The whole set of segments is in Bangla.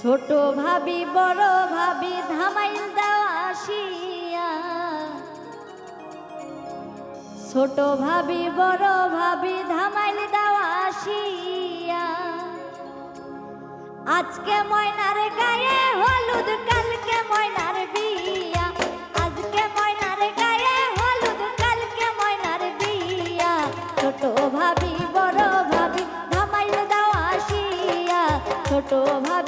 ছোট ভাবি, বড় ভাবি ধামাইল দেওয়া ছোট ভাবি, বড় ভাবি ধামাইল দেওয়া আজকে ময়নার গায়ে হলুদ, কালকে ময়নার বিয়া। আজকে ময়নার গায়ে হলুদ, কালকে ময়নার বিয়া। ছোট ভাবি, বড় ভাবি ধামাইল দেওয়া ছোট ভাবি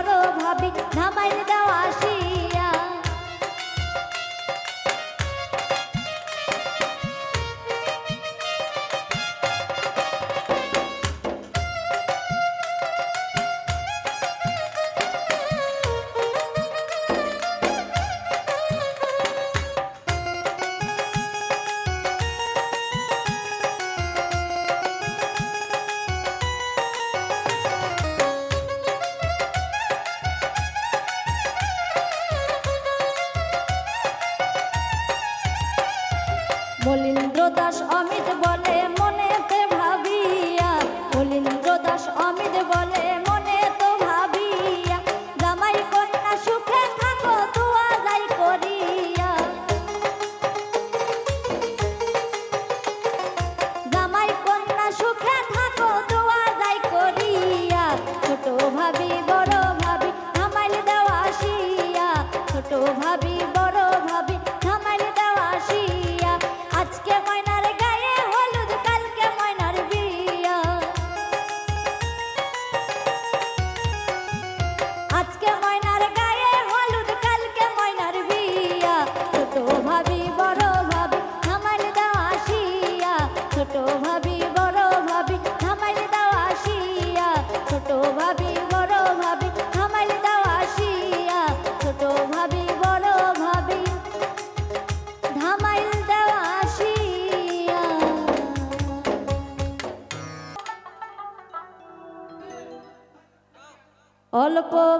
ভাবি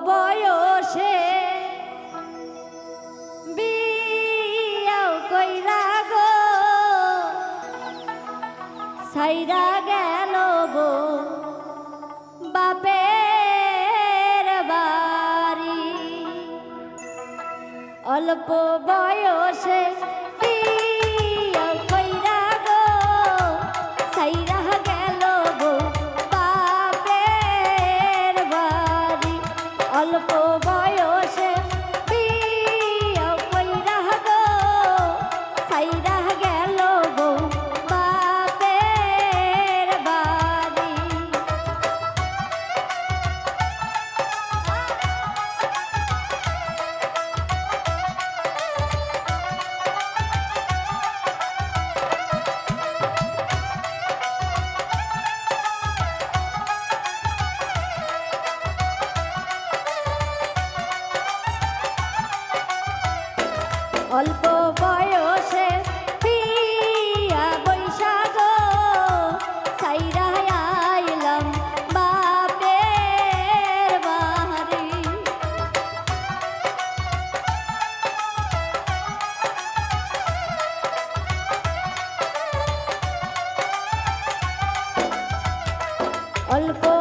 বয়সে বিয়াও কইরা গো সাইরা গেল গো বাপের বাড়ি। অল্প বয়সে অল্প